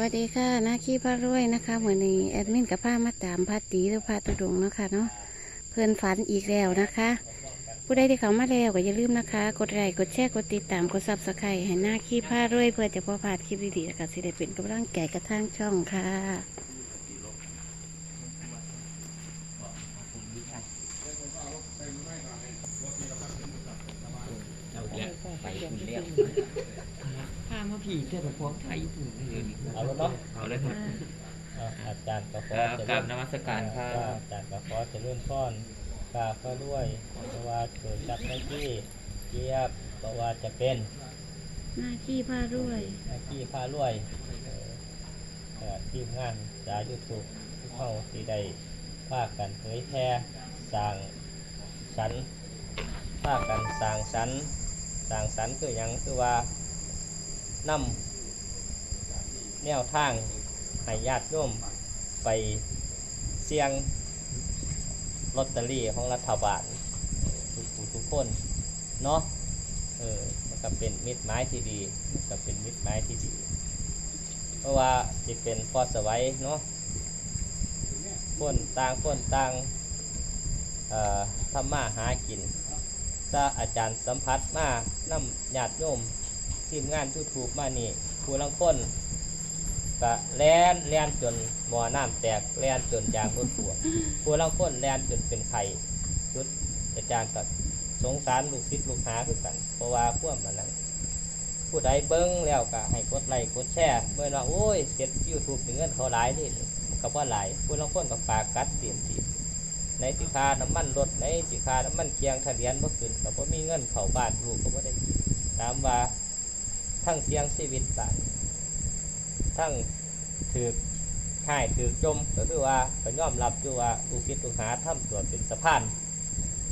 วัสดีค่ะนาคีพระรวยนะคะเหมือนนี้แอดมินกับผ้ามาตามพาตีหรือพาตุดงเนาะคะเนาะเพื่อนฝันอีกแล้วนะคะ ผู้ใดที่เขามาแล้วก็อย่าลืมนะคะ กดไลค์กดแชร์กดติดตามกดซับสไครต์ให้นาคีพระรวยเพื่อจะพอพลานคลิปดีๆแล้วก็สิได้เป็นกำลังแก่กระทั่งช่องค่ะ เอาอีกแล้วไปคุณเรียก ข้ามาผีเจ้าพวกไทยญี่ปุ่นเลยเอาแล้วเนาะเอาเลยครับอ่าอาจารย์กระฟคอรับจะกราบนมัสการครัว่าบอาจารย์กระฟอจะเริ่มซ่อนกราบก็ด้วยเพราะว่าเกิดจากหน้าที่เกียบเพราะว่าจะเป็นนาคีพระรวยหน้าที่พารวยเอ่อเอ่อทีมงานสายยูทูบทุกเข้าที่ได้พากันเผยแพร่สร้างสรรค์พากันสร้างสรรค์สร้างสรรค์คืออย่างคือว่า นำแนวทางให้ญาติโยมไปเสี่ยงลอตเตอรี่ของรัฐบาล ทุกทุกคน เนาะเออมันก็เป็นมิตรไม้ที่ดีมันก็เป็นมิตรไม้ที่ดี เพราะว่าจะเป็นพอสวัยเนาะคนต่างคนต่างเอ่อทำมาหากินถ้าอาจารย์สัมผัสมานำญาติโยม ทีมงานทูทูบมานี่ผู้ลังคนก็แล่นแล่นจนหมอน้ำแตกแล่นจนยางรถปวดผู้ลังคนแล่นจนเป็นไข่ชุดอาจารย์ก็สงสารลูกศิษย์ลูกหาคือกัน เพราะว่าพวกมันนั้นผู้ใดเบิ้งแล้วก็ให้กดไลค์กดแชร์เมื่อว่าโอ้ยเสร็จยูทูบถึงเงินเขาหลายนี่มันก็ว่าหลายผู้ลางคนกับปากกัดเตียนทีในสิคาน้ำมันรถในสิคาน้ำมันเคียงทะเบียนบ่ขึ้นก็บ่มีเงินเข้าบ้านลูกก็บ่ได้กินตามว่า ทั้งเสียงชีวิตต่างทั้งถือข่ายถือจมก็คือว่าก็ยอมรับอยู่ว่าลูกศิษย์ลูกหาทำตัวเป็นสะพาน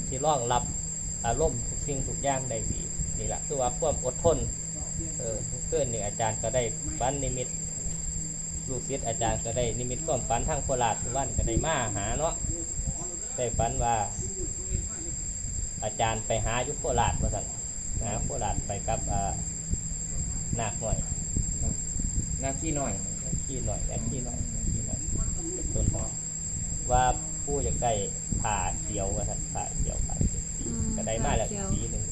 ที่รองรับอารมณ์ทุกสิ่งทุกอย่างได้ดีนี่แหละคือว่าความอดทนเออเพื่อนหนี่งอาจารย์ก็ได้ฝันนิมิตลูกศิษย์อาจารย์ก็ได้นิมิตความฝันทางโคราชวันก็ได้มาหาเนาะได้ฝันว่า อาจารย์ไปหายุโคราชมาสั่นหาโคราชไปกับ อ่านาคหน่อยหน้าที่หน่อยขี้หน่อยแอดขี้หน่อยขี้หน่อยเป็นต้นหอมว่าผู้อยากได้ผ่าเขียวว่าสั่นผ่าเขียวผ่าเขียวสีอืมก็ได้มาแล้วผ่าเขียวสีหนึ่ง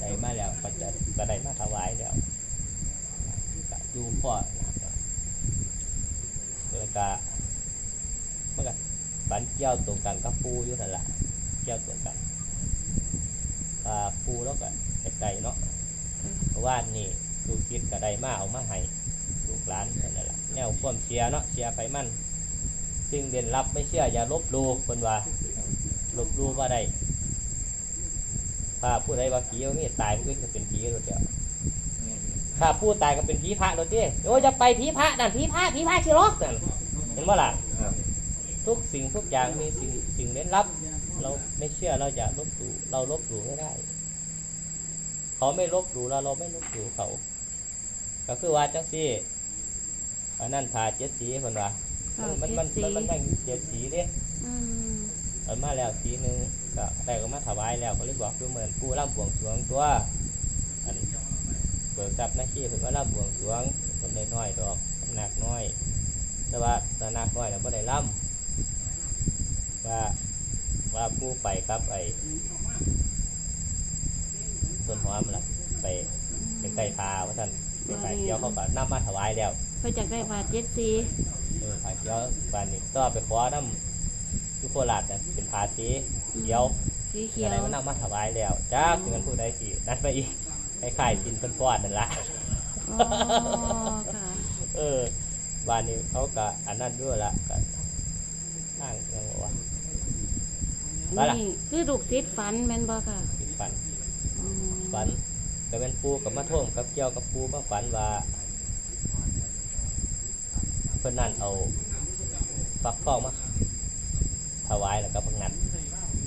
ได้มาแล้วก็จะก็ได้มาถวายแล้วก็อยู่พ่อนะครับแล้วก็มันก็ฝันเกี่ยวตรงกันกับปูอยู่นั่นแหละเกี่ยวตรงกันปลาปูแล้วก็ไก่เนาะเพราะว่านี่ ลูกศิษย์ก็ได้มาเอามาให้ลูกหลานนั่นแหละแนวความเชียเนาะเชียไปมั่นสิ่งเด่นลับไม่เชื่ออย่าลบหลู่คนว่าลบหลู่ว่าได้ถ้าผู้ใดว่าผีว่ามีตายมันก็จะเป็นผีตัวเดียวถ้าผู้ตายก็เป็นผีพระโดยที่โอ้จะไปผีพระนั่นผีพระผีพระชิรอกนั่นเห็นว่าล่ะทุกสิ่งทุกอย่างมีสิ่งสิ่งเล่นลับ เราไม่เชื่อเราอย่าลบหลู่เราลบหลู่ไม่ได้ เขาไม่ลบหลู่เราเราไม่ลบหลู่เขา ก็คือว่าจังซี่อันนั้นผ่าเจ็ดสีคนว่าผ่ามันมันเจ็ดสีมันมันตั้งเจ็ดสีเด้อืมเอามาแล้วสีหนึ่งก็ได้ก็มาถวายแล้วก็เลยบอกคือเหมือนผู้ร่ำบวงสรวงตัวอันเบิกทรัพย์หน้าที่เพิ่นว่าร่ำบวงสรวงคนน้อยๆดอกหนักน้อย แต่ว่าตานักน้อยน่ะบ่ได้ร่ำว่าว่าผู้ไปครับไอ้ต้นหอมล่ะไปไปใกล้พาว่าท่าน ไปขายเกี๊ยวเขาก็นำมาถวายแล้วเพื่อจะได้ผ่าเจ็ดสีเออขายเกี๊ยวบานนี้ก็ไปขอน้ำทุกโคราชน่ะเป็นภาษีเขียวสีเขีเขียยววมันนำมาถวายแล้วจ้าเงินผู้ใดสินัดไปอีกคล้ายๆสินเพิ่นป้อนนั่นละ อ๋อค่ะเออบ้านนี้เขาก็อันนั้นด้วยละก็ทางยังว่าไปล่ะ นี่คือลูกศิษย์ฝันแม่นบ่ค่ะสิฝันอ๋อฝัน ก็เป็นปูกับมาท่วมกับเกี่ยวกับปูมาฝันว่าเพิ่นนั่นเอาฟักทองมาถวายแล้วก็พังนัด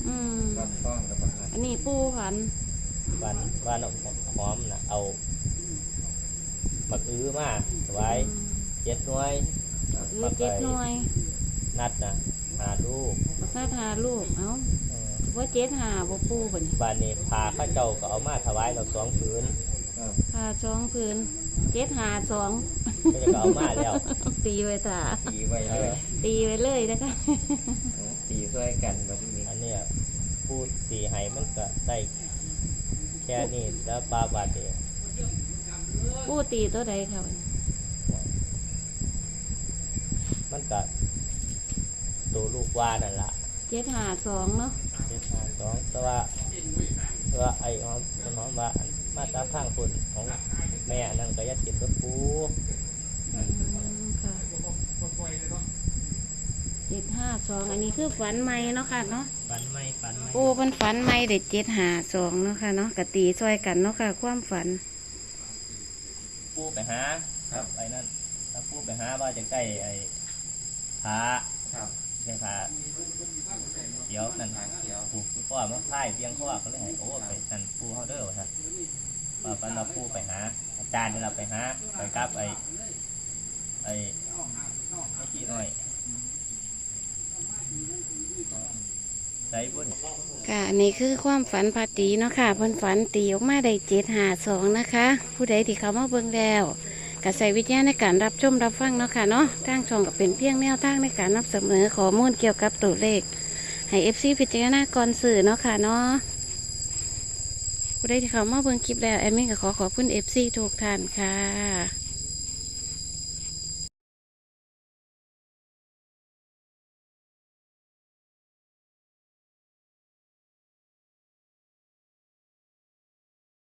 อืมรับฟ้องกับบังคับอันนี้ปูฝันฝันว่าน้องหอมน่ะเอาบักอื้อมาถวายเจ็ดหน่วยคือเจ็ดหน่วยนัดนะหาลูกถ้าทาลูกเอ้าเออ ว่าเจ็ดหาบ่ปูบ่นี่บ้านนี้พาข้าเจ้าก็เอามาถวายเราสองผืนพาสองพื้นเจ็ดหาสองเก็จะเอามาแล้ว ตีไว้จ้าตีไว้เอเลอยตีไว้เลยนะคะตีช่วยกันมาที่นี่อันเนี้ยผู้ตีให้มันก็ได้แค่นี้แล้วปลาบาดเองปูตีตัวใดค่ะมันก็ตัวลูกว่านั่นล่ะเจ็ดหาสองเนาะเจ็ดห้า สองแต่ว่าแต่ว่าไอ้หอมเป็นหอมว่าอันมาตราข้างคนของแม่นั่นก็อยัดติดกับปูอืมค่ะเจ็ดห้าสองอันนี้คือฝันใหม่เนาะค่ะเนาะฝันไม่ฝันไม่ปูเป็นฝันใหม่เด็ดเจ็ดหาสองเนาะค่ะเนาะกตีซอยกันเนาะค่ะ ความฝัน ปูไปหาครับไอ้นั่นถ้าปูไปหาว่าจะใกล้ไอ้ผาครับใช่ผา เดี๋ยวนั่นทางเขียวปูพ่อมาพ่ายเพียงพ่อก็เลยให้โอ้ไปนั่นปูเฮาเด้อว่าซั่นว่าปันเราปูไปหา อาจารย์นี่เราไปหาไปกับไอ้ไอ้ไอ้ขี้อ้อยใส่บุญค่ะอันนี้คือความฝันพาตีเนาะค่ะเพิ่นฝันตีออกมาได้เจ็ดหาสองนะคะ ผู้ใดที่เขามาเบิ่งแล้วก็ใส่วิทยาในการรับชมรับฟังเนาะค่ะเนาะทางช่องก็เป็นเพียงแนวทางในการนำเสนอข้อมูลเกี่ยวกับตัวเลข ให้เอฟซีพิจารณาก่อนสื่อเนาะค่ะเนาะผู้ใดที่เขามาเบิ่งคลิปแล้วแอดมินก็ขอขอบคุณเอฟซีทุกท่านค่ะ